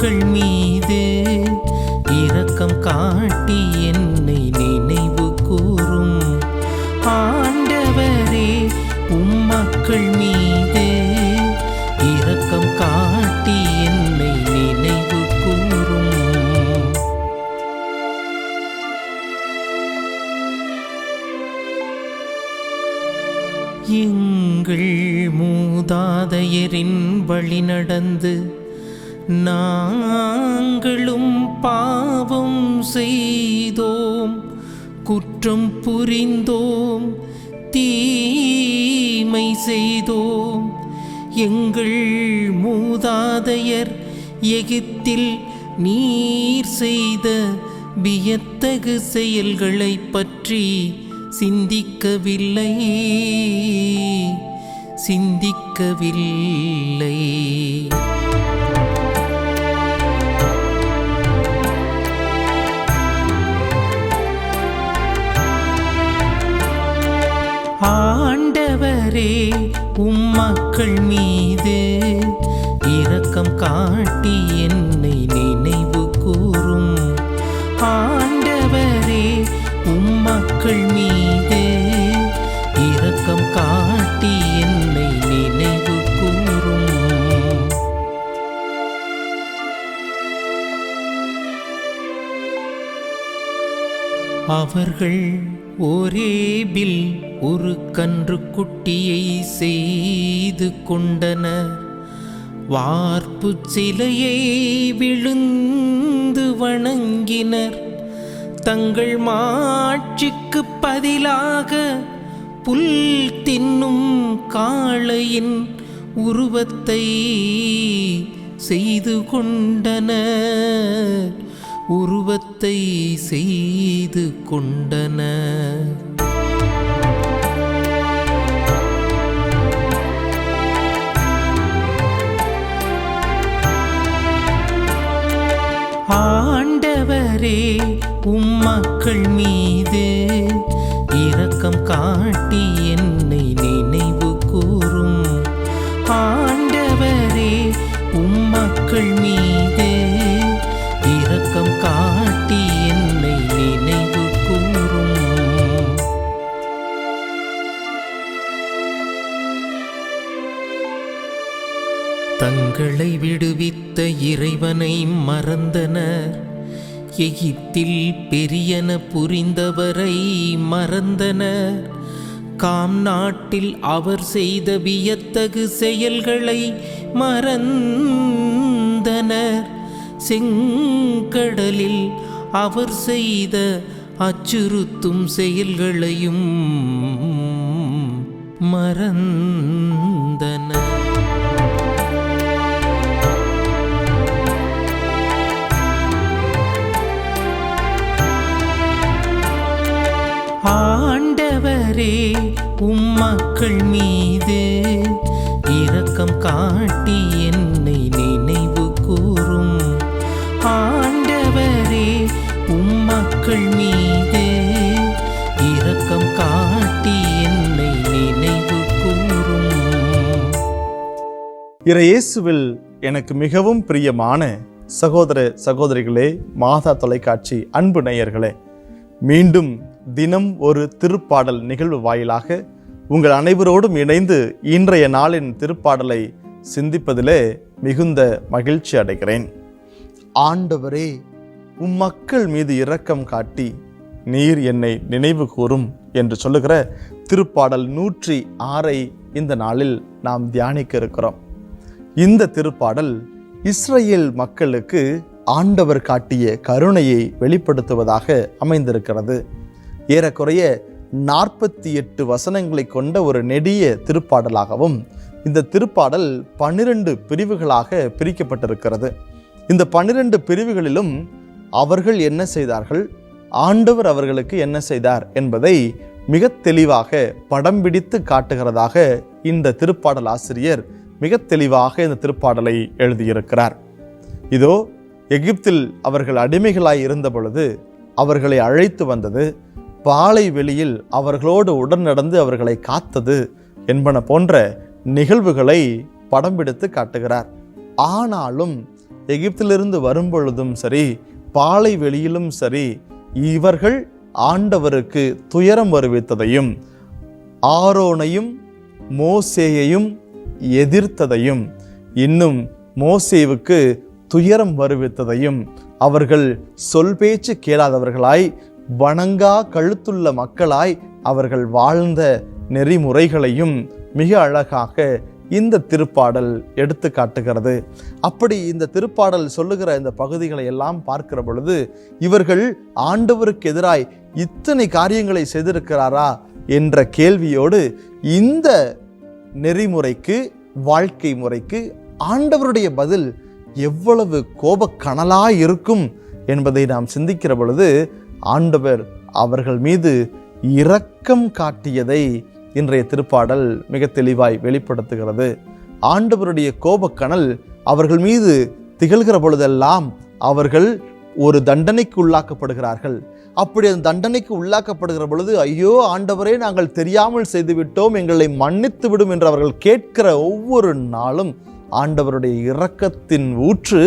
மக்கள் மீது இரக்கம் காட்டி என்னை நினைவு கூறும். ஆண்டவரே உம் மக்கள் மீது இரக்கம் காட்டி என்னை நினைவு கூறும். எங்கள் மூதாதையரின் வழி நடந்து நாங்களும் பாவம் செய்தோம் குற்றம் புரிந்தோம் தீமை செய்தோம். எங்கள் மூதாதையர் எகிப்தில் நீர் செய்த வியத்தகு செயல்களைப் பற்றி சிந்திக்கவில்லை. சிந்திக்கவில்லை. ஆண்டவரே உம்மக்கள் மீது இரக்கம் காட்டி என்னை நினைவு கூறும். ஆண்டவரே உம்மக்கள் மீது இரக்கம் காட்டி என்னை நினைவு கூறும். அவர்கள் ஒரே பில் ஒரு கன்று குட்டியை செய்து கொண்டனர். வார்ப்பு சிலையை விழுந்து வணங்கினர். தங்கள் மாட்சிக்கு பதிலாக புல் தின்னும் காளையின் உருவத்தை செய்து கொண்டனர். உருவத்தை செய்து கொண்டனர். உம்மக்கள் உம் மக்கள் மீது இரக்கம் காட்டி என்னை நினைவு கூறும். ஆண்டவரே உம் மக்கள் மீது இரக்கம் காட்டி என்னை நினைவு கூறும். தங்களை விடுவித்த இறைவனை மறந்தனர். எகிப்தில் பெரியன புரிந்தவரை மறந்தனர். காம் நாட்டில் அவர் செய்த வியத்தகு செயல்களை மறந்தனர். செங்கடலில் அவர் செய்த அச்சுறுத்தும் செயல்களையும் மறந்தனர். கர்த்தரே உம் மக்கள் மீது இரக்கம் காட்டி என்னை நினைவு கூறும். ஆண்டவரே உம் மக்கள் மீது இரக்கம் காட்டி என்னை நினைவு கூறும். இறையேசுவில் எனக்கு மிகவும் பிரியமான சகோதர சகோதரிகளே மாதா தொலைக்காட்சி அன்பு நேயர்களே மீண்டும் தினம் ஒரு திருப்பாடல் நிகழ்வு வாயிலாக உங்கள் அனைவரோடும் இணைந்து இன்றைய நாளின் திருப்பாடலை சிந்திப்பதிலே மிகுந்த மகிழ்ச்சி அடைகிறேன். ஆண்டவரே உம் மக்கள் மீது இரக்கம் காட்டி நீர் என்னை நினைவு கூறும் என்று சொல்லுகிற திருப்பாடல் நூற்றி ஆறை இந்த நாளில் நாம் தியானிக்க இருக்கிறோம். இந்த திருப்பாடல் இஸ்ரேல் மக்களுக்கு ஆண்டவர் காட்டிய கருணையை வெளிப்படுத்துவதாக அமைந்திருக்கிறது. ஏறக்குறைய நாற்பத்தி எட்டு வசனங்களை கொண்ட ஒரு நெடிய திருப்பாடலாகவும் இந்த திருப்பாடல் பன்னிரண்டு பிரிவுகளாக பிரிக்கப்பட்டிருக்கிறது. இந்த பன்னிரண்டு பிரிவுகளிலும் அவர்கள் என்ன செய்தார்கள்? ஆண்டவர் அவர்களுக்கு என்ன செய்தார் என்பதை மிக தெளிவாக படம் பிடித்து காட்டுகிறதாக இந்த திருப்பாடல் ஆசிரியர் மிக தெளிவாக இந்த திருப்பாடலை எழுதியிருக்கிறார். இதோ எகிப்தில் அவர்கள் அடிமைகளாய் இருந்த பொழுது அவர்களை அழைத்து வந்தது பாலை வெளியில் அவர்களோடு உடன் நடந்து அவர்களை காத்தது என்பன போன்ற நிகழ்வுகளை படம் பிடித்து காட்டுகிறார். ஆனாலும் எகிப்திலிருந்து வரும்பொழுதும் சரி பாலை வெளியிலும் சரி இவர்கள் ஆண்டவருக்கு துயரம் வருவித்ததையும் ஆரோனையும் மோசேயையும் எதிர்த்ததையும் இன்னும் மோசேவுக்கு துயரம் வருவித்ததையும் அவர்கள் சொல் பேச்சு கேளாதவர்களாய் வணங்கா கழுத்துள்ள மக்களாய் அவர்கள் வாழ்ந்த நெறிமுறைகளையும் மிக அழகாக இந்த திருப்பாடல் எடுத்து காட்டுகிறது. அப்படி இந்த திருப்பாடல் சொல்லுகிற இந்த பகுதிகளை எல்லாம் பார்க்கிற பொழுது இவர்கள் ஆண்டவருக்கு எதிராய் இத்தனை காரியங்களை செய்திருக்கிறாரா என்ற கேள்வியோடு இந்த நெறிமுறைக்கு வாழ்க்கை முறைக்கு ஆண்டவருடைய பதில் எவ்வளவு கோபக்கனலாக இருக்கும் என்பதை நாம் சிந்திக்கிற பொழுது ஆண்டவர் அவர்கள் மீது இரக்கம் காட்டியதை இன்றைய திருப்பாடல் மிக தெளிவாய் வெளிப்படுத்துகிறது. ஆண்டவருடைய கோபக்கனல் அவர்கள் மீது திகழ்கிற பொழுதெல்லாம் அவர்கள் ஒரு தண்டனைக்கு உள்ளாக்கப்படுகிறார்கள். அப்படி அந்த தண்டனைக்கு உள்ளாக்கப்படுகிற பொழுது ஐயோ ஆண்டவரே நாங்கள் தெரியாமல் செய்துவிட்டோம் எங்களை மன்னித்து விடும் என்று அவர்கள் கேட்கிற ஒவ்வொரு நாளும் ஆண்டவருடைய இரக்கத்தின் ஊற்று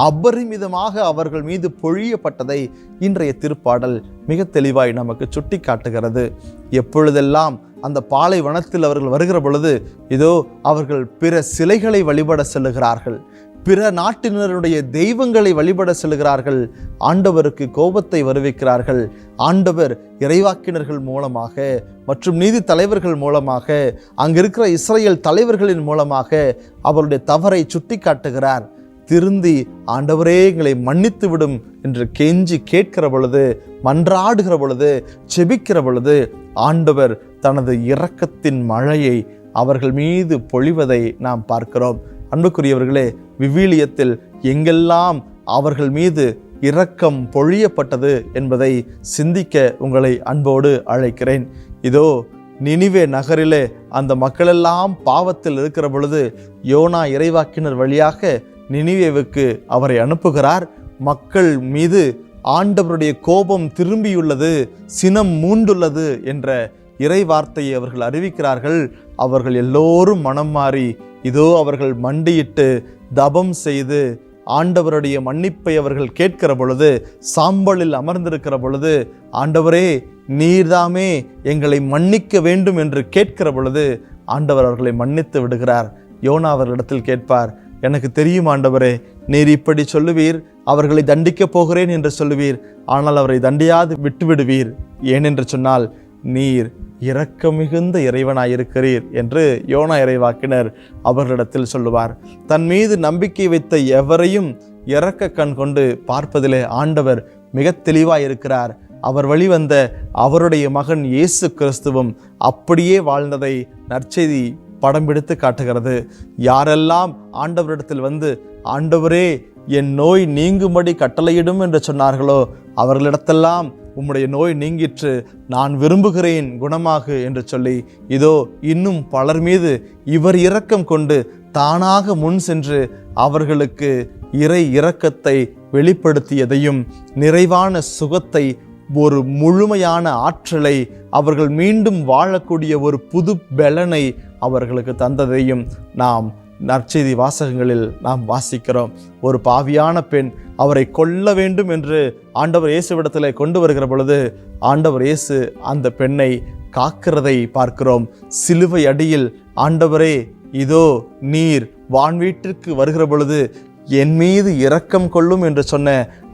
அபரிமிதமாக அவர்கள் மீது பொழியப்பட்டதை இன்றைய திருப்பாடல் மிக தெளிவாய் நமக்கு சுட்டி காட்டுகிறது எப்பொழுதெல்லாம் அந்த பாலைவனத்தில் அவர்கள் வருகிற பொழுது இதோ அவர்கள் பிற சிலைகளை வழிபட செல்லுகிறார்கள் பிற நாட்டினருடைய தெய்வங்களை வழிபட செல்கிறார்கள் ஆண்டவருக்கு கோபத்தை வருவிக்கிறார்கள் ஆண்டவர் இறைவாக்கினர்கள் மூலமாக மற்றும் நீதி தலைவர்கள் மூலமாக அங்கிருக்கிற இஸ்ரேல் தலைவர்களின் மூலமாக அவருடைய தவறை சுட்டி காட்டுகிறார் திருந்தி ஆண்டவரே எங்களை மன்னித்து விடும் என்று கெஞ்சி கேட்கிற பொழுது மன்றாடுகிற பொழுது செபிக்கிற பொழுது ஆண்டவர் தனது இரக்கத்தின் மழையை அவர்கள் மீது பொழிவதை நாம் பார்க்கிறோம். அன்புக்குரியவர்களே விவிலியத்தில் எங்கெல்லாம் அவர்கள் மீது இரக்கம் பொழியப்பட்டது என்பதை சிந்திக்க உங்களை அன்போடு அழைக்கிறேன். இதோ நினிவே நகரிலே அந்த மக்களெல்லாம் பாவத்தில் இருக்கிற பொழுது யோனா இறைவாக்கினர் வழியாக நினிவேவுக்கு அவரை அனுப்புகிறார். மக்கள் மீது ஆண்டவருடைய கோபம் திரும்பியுள்ளது சினம் மூண்டுள்ளது என்ற இறை வார்த்தையை அவர்கள் அறிவிக்கிறார்கள். அவர்கள் எல்லோரும் மனம் மாறி இதோ அவர்கள் மண்டியிட்டு தபம் செய்து ஆண்டவருடைய மன்னிப்பை அவர்கள் கேட்கிற பொழுது சாம்பலில் அமர்ந்திருக்கிற பொழுது ஆண்டவரே நீர்தாமே எங்களை மன்னிக்க வேண்டும் என்று கேட்கிற பொழுது ஆண்டவர் அவர்களை மன்னித்து விடுகிறார். யோனா அவர்களிடத்தில் கேட்பார் எனக்கு தெரியும் ஆண்டவரே. நீர் இப்படி சொல்லுவீர். அவர்களை தண்டிக்கப் போகிறேன் என்று சொல்லுவீர். ஆனால் அவரை தண்டியாது விட்டுவிடுவீர். ஏனென்று சொன்னால் நீர் இரக்க மிகுந்த இறைவனாயிருக்கிறீர் என்று யோனா இறைவாக்கினர் அவர்களிடத்தில் சொல்லுவார். தன் மீது நம்பிக்கை வைத்த எவரையும் இறக்க கண் கொண்டு பார்ப்பதிலே ஆண்டவர் மிக தெளிவாயிருக்கிறார். அவர் வழிவந்த அவருடைய மகன் இயேசு கிறிஸ்துவும் அப்படியே வாழ்ந்ததை நற்செய்தி படம் பிடித்து காட்டுகிறது. யாரெல்லாம் ஆண்டவரிடத்தில் வந்து ஆண்டவரே என் நோய் நீங்கும்படி கட்டளையிடும் என்று சொன்னார்களோ அவர்களிடத்தெல்லாம் உம்முடைய நோய் நீங்கிற்று நான் விரும்புகிறேன் குணமாகு என்று சொல்லி இதோ இன்னும் பலர் மீது இவர் இரக்கம் கொண்டு தானாக முன் சென்று அவர்களுக்கு இறை இரக்கத்தை வெளிப்படுத்தியதையும் நிறைவான சுகத்தை ஒரு முழுமையான ஆற்றலை அவர்கள் மீண்டும் வாழக்கூடிய ஒரு புது பலனை அவர்களுக்கு தந்ததையும் நாம் நற்செய்தி வாசகங்களில் நாம் வாசிக்கிறோம். ஒரு பாவியான பெண் அவரை கொல்ல வேண்டும் என்று ஆண்டவர் இயேசுவிடத்தில் கொண்டு வருகிற பொழுது ஆண்டவர் இயேசு அந்த பெண்ணை காக்கிறதை பார்க்கிறோம். சிலுவை அடியில் ஆண்டவரே இதோ நீர் வான்வீட்டிற்கு வருகிற பொழுது என் மீது இரக்கம் கொள்ளும் என்று சொன்ன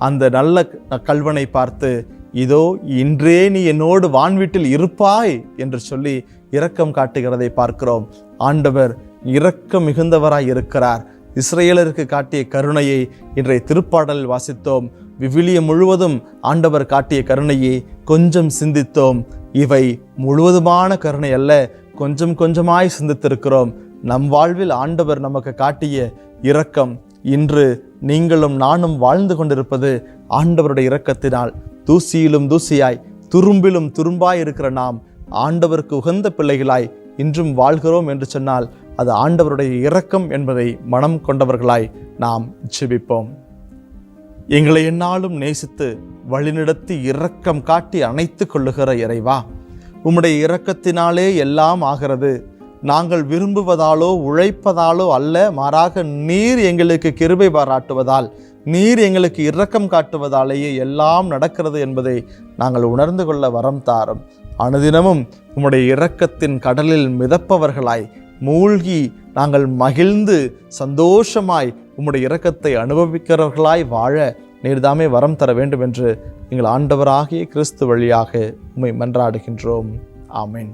அந்த நல்ல கல்வனை பார்த்து இதோ இன்றே நீ என்னோடு வான்வீட்டில் இருப்பாய் என்று சொல்லி இரக்கம் காட்டுகிறதை பார்க்கிறோம். ஆண்டவர் இரக்கம் மிகுந்தவராய் இருக்கிறார். இஸ்ரேலருக்கு காட்டிய கருணையை இன்றைய திருப்பாடலில் வாசித்தோம். விவிலியம் முழுவதும் ஆண்டவர் காட்டிய கருணையை கொஞ்சம் சிந்தித்தோம். இவை முழுவதுமான கருணை அல்ல கொஞ்சம் கொஞ்சமாய் சிந்தித்திருக்கிறோம். நம் வாழ்வில் ஆண்டவர் நமக்கு காட்டிய இரக்கம். இன்று நீங்களும் நானும் வாழ்ந்து கொண்டிருப்பது ஆண்டவருடைய இரக்கத்தினால். தூசியிலும் தூசியாய் துரும்பிலும் துரும்பாய் இருக்கிற நாம் ஆண்டவருக்கு உகந்த பிள்ளைகளாய் இன்றும் வாழ்கிறோம் என்று சொன்னால் அது ஆண்டவருடைய இரக்கம் என்பதை மனம் கொண்டவர்களாய் நாம் ஜெபிப்போம். எங்களை என்னாலும் நேசித்து வழிநடத்தி இரக்கம் காட்டி அணைத்து கொள்ளுகிற இறைவா உம்முடைய இரக்கத்தினாலே எல்லாம் ஆகிறது. நாங்கள் விரும்புவதாலோ உழைப்பதாலோ அல்ல மாறாக நீர் எங்களுக்கு கிருபை பாராட்டுவதால் நீர் எங்களுக்கு இரக்கம் காட்டுவதாலேயே எல்லாம் நடக்கிறது என்பதை நாங்கள் உணர்ந்து கொள்ள வரம் தாரும். அனுதினமும் உம்முடைய இரக்கத்தின் கடலில் மிதப்பவர்களாய் மூழ்கி நாங்கள் மகிழ்ந்து சந்தோஷமாய் உம்முடைய இரக்கத்தை அனுபவிக்கிறவர்களாய் வாழ நீர்தாமே வரம் தர வேண்டும் என்று எங்கள் ஆண்டவராகிய கிறிஸ்து வழியாக உம்மை மன்றாடுகின்றோம். ஆமீன்.